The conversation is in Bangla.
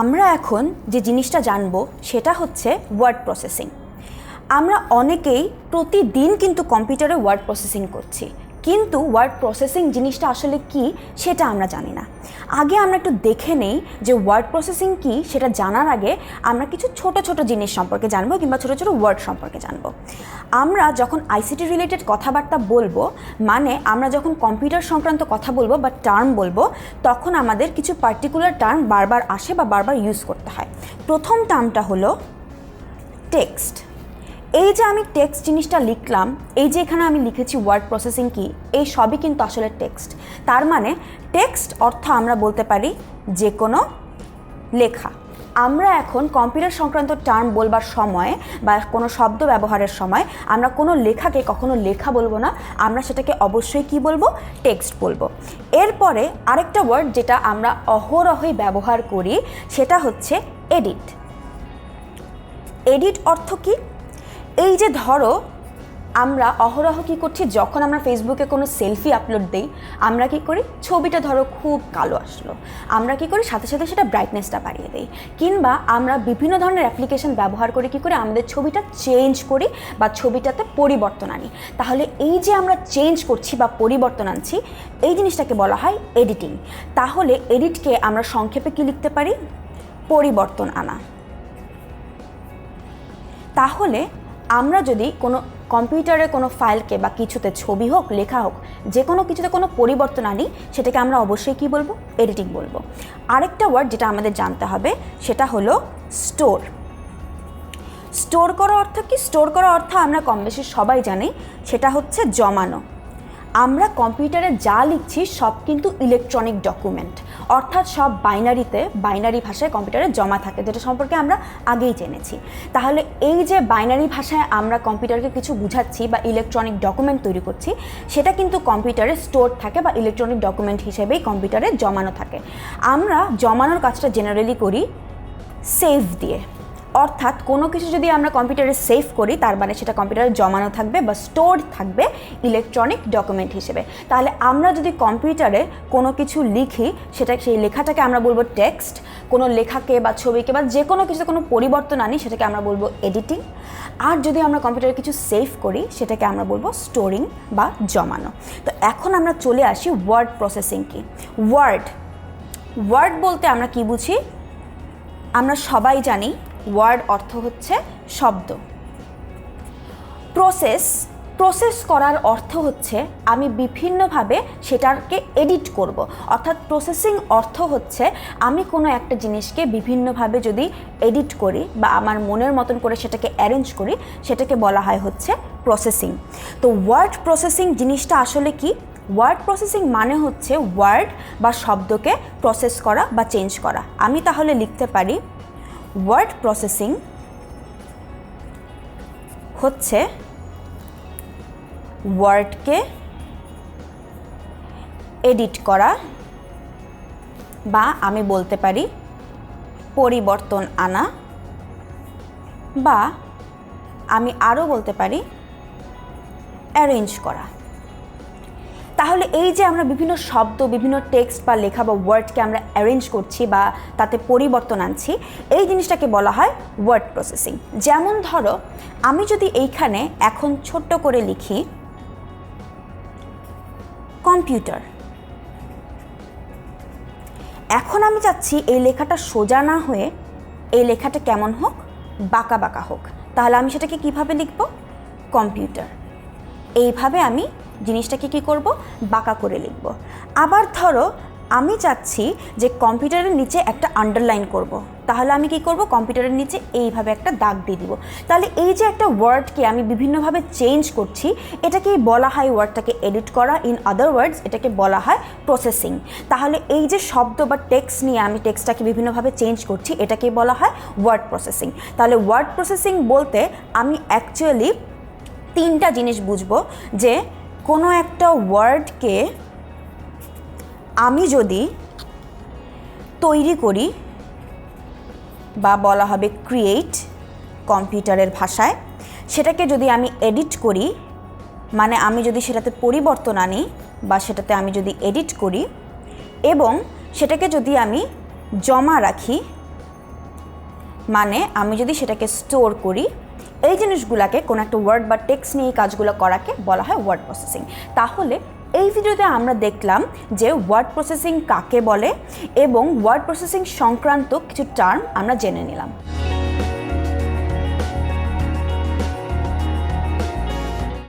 আমরা এখন যে জিনিসটা জানব সেটা হচ্ছে ওয়ার্ড প্রসেসিং আমরা অনেকেই প্রতিদিন কিন্তু কম্পিউটারে ওয়ার্ড প্রসেসিং করছি। কিন্তু ওয়ার্ড প্রসেসিং জিনিসটা আসলে কি সেটা আমরা জানি না। আগে আমরা একটু দেখে নেই যে ওয়ার্ড প্রসেসিং কি সেটা জানার আগে আমরা কিছু ছোট ছোট জিনিস সম্পর্কে জানব কিংবা ছোট ছোট ওয়ার্ড সম্পর্কে জানব। আমরা যখন আইসিটি রিলেটেড কথাবার্তা বলব মানে আমরা যখন কম্পিউটার সংক্রান্ত কথা বলব বা টার্ম বলব, তখন আমাদের কিছু পার্টিকুলার টার্ম বারবার আসে বা বারবার ইউজ করতে হয়। প্রথম টার্মটা হলো টেক্সট এই যে আমি টেক্সট জিনিসটা লিখলাম, এই যে এখানে আমি লিখেছি ওয়ার্ড প্রসেসিং কি এই সবই কিন্তু আসলে টেক্সট তার মানে টেক্সট অর্থ আমরা বলতে পারি যে কোনো লেখা। আমরা এখন কম্পিউটার সংক্রান্ত টার্ম বলবার সময় বা কোনো শব্দ ব্যবহারের সময় আমরা কোনো লেখাকে কখনো লেখা বলব না, আমরা সেটাকে অবশ্যই কি বলব? টেক্সট বলব। এরপরে আরেকটা ওয়ার্ড যেটা আমরা অহরহই ব্যবহার করি, সেটা হচ্ছে এডিট এডিট অর্থ কি? এই যে ধরো, আমরা অহরহ কী করছি? যখন আমরা ফেসবুকে কোনো সেলফি আপলোড দিই, আমরা কি করি? ছবিটা ধরো খুব কালো আসলো। আমরা কি করি? সাথে সাথে সেটা ব্রাইটনেসটা বাড়িয়ে দিই। কিংবা আমরা বিভিন্ন ধরনের অ্যাপ্লিকেশন ব্যবহার করে কি করে? আমাদের ছবিটা চেঞ্জ করি বা ছবিটাতে পরিবর্তন আনি। তাহলে এই যে আমরা চেঞ্জ করছি বা পরিবর্তন আনছি, এই জিনিসটাকে বলা হয় এডিটিং তাহলে এডিটকে আমরা সংক্ষেপে কি লিখতে পারি? পরিবর্তন আনা। তাহলে আমরা যদি কোনো কম্পিউটারে কোনো ফাইলকে বা কিছুতে ছবি হোক, লেখা হোক, যে কোনো কিছুতে কোনো পরিবর্তন আনি, সেটাকে আমরা অবশ্যই কি বলব? এডিটিং বলব। আরেকটা ওয়ার্ড যেটা আমাদের জানতে হবে, সেটা হলো স্টোর স্টোর করা অর্থ কি? স্টোর করা অর্থ আমরা কম বেশি সবাই জানি, সেটা হচ্ছে জমানো। আমরা কম্পিউটারে যা লিখছি সব কিন্তু ইলেকট্রনিক ডকুমেন্ট অর্থাৎ সব বাইনারিতে, বাইনারি ভাষায় কম্পিউটারে জমা থাকে, যেটা সম্পর্কে আমরা আগেই জেনেছি। তাহলে এই যে বাইনারি ভাষায় আমরা কম্পিউটারকে কিছু বুঝাচ্ছি বা ইলেকট্রনিক ডকুমেন্ট তৈরি করছি, সেটা কিন্তু কম্পিউটারে স্টোর থাকে বা ইলেকট্রনিক ডকুমেন্ট হিসেবেই কম্পিউটারে জমানো থাকে। আমরা জমানোর কাজটা জেনারেলি করি সেভ দিয়ে। অর্থাৎ কোনো কিছু যদি আমরা কম্পিউটারে সেভ করি, তার মানে সেটা কম্পিউটারে জমানো থাকবে বা স্টোর থাকবে ইলেকট্রনিক ডকুমেন্ট হিসেবে। তাহলে আমরা যদি কম্পিউটারে কোনো কিছু লিখি, সেটা সেই লেখাটাকে আমরা বলব টেক্সট, কোনো লেখাকে বা ছবিকে বা যে কোনো কিছুতে কোনো পরিবর্তন আনি, সেটাকে আমরা বলব এডিটিং। আর যদি আমরা কম্পিউটারে কিছু সেভ করি, সেটাকে আমরা বলব স্টোরিং বা জমানো। তো এখন আমরা চলে আসি ওয়ার্ড প্রসেসিং কি। ওয়ার্ড। ওয়ার্ড বলতে আমরা কি বুঝি? আমরা সবাই জানি ওয়ার্ড অর্থ হচ্ছে শব্দ। প্রসেস প্রসেস করার অর্থ হচ্ছে আমি বিভিন্নভাবে সেটাকে এডিট করব। অর্থাৎ প্রসেসিং অর্থ হচ্ছে আমি কোনো একটা জিনিসকে বিভিন্নভাবে যদি এডিট করি বা আমার মনের মতন করে সেটাকে অ্যারেঞ্জ করি, সেটাকে বলা হয় হচ্ছে প্রসেসিং। তো ওয়ার্ড প্রসেসিং জিনিসটা আসলে কি? ওয়ার্ড প্রসেসিং মানে হচ্ছে ওয়ার্ড বা শব্দকে প্রসেস করা বা চেঞ্জ করা। আমি তাহলে লিখতে পারি ওয়ার্ড প্রসেসিং হচ্ছে ওয়ার্ডকে এডিট করা বা আমি বলতে পারি পরিবর্তন আনা বা আমি আরও বলতে পারি অ্যারেঞ্জ করা। তাহলে এই যে আমরা বিভিন্ন শব্দ, বিভিন্ন টেক্সট বা লেখা বা ওয়ার্ডকে আমরা অ্যারেঞ্জ করছি বা তাতে পরিবর্তন আনছি, এই জিনিসটাকে বলা হয় ওয়ার্ড প্রসেসিং যেমন ধরো, আমি যদি এইখানে এখন ছোট্ট করে লিখি কম্পিউটার এখন আমি চাচ্ছি এই লেখাটা সোজা না হয়ে এই লেখাটা কেমন হোক বাঁকা বাঁকা হোক। তাহলে আমি সেটাকে কীভাবে লিখব? কম্পিউটার এইভাবে আমি জিনিসটাকে কি করব? বাঁকা করে লিখব। আবার ধরো, আমি চাচ্ছি যে কম্পিউটারের নিচে একটা আন্ডারলাইন করব। তাহলে আমি কি করব? কম্পিউটারের নিচে এইভাবে একটা দাগ দিয়ে দিব। তাহলে এই যে একটা ওয়ার্ডকে আমি বিভিন্নভাবে চেঞ্জ করছি, এটাকেই বলা হয় ওয়ার্ডটাকে এডিট করা। ইন আদার ওয়ার্ডস এটাকে বলা হয় প্রসেসিং তাহলে এই যে শব্দ বা টেক্সট নিয়ে আমি টেক্সটটাকে বিভিন্নভাবে চেঞ্জ করছি, এটাকেই বলা হয় ওয়ার্ড প্রসেসিং তাহলে ওয়ার্ড প্রসেসিং বলতে আমি অ্যাকচুয়ালি তিনটা জিনিস বুঝব যে কোনো একটা ওয়ার্ডকে আমি যদি তৈরি করি বা বলা হবে ক্রিয়েট কম্পিউটারের ভাষায়, সেটাকে যদি আমি এডিট করি মানে আমি যদি সেটাতে পরিবর্তন আনি বা সেটাতে আমি যদি এডিট করি এবং সেটাকে যদি আমি জমা রাখি মানে আমি যদি সেটাকে স্টোর করি, এই জিনিসগুলোকে কোনো একটা ওয়ার্ড বা টেক্স নিয়ে এই কাজগুলো করাকে বলা হয় ওয়ার্ড প্রসেসিং তাহলে এই ভিডিওতে আমরা দেখলাম যে ওয়ার্ড প্রসেসিং কাকে বলে এবং ওয়ার্ড প্রসেসিং সংক্রান্ত কিছু টার্ম আমরা জেনে নিলাম।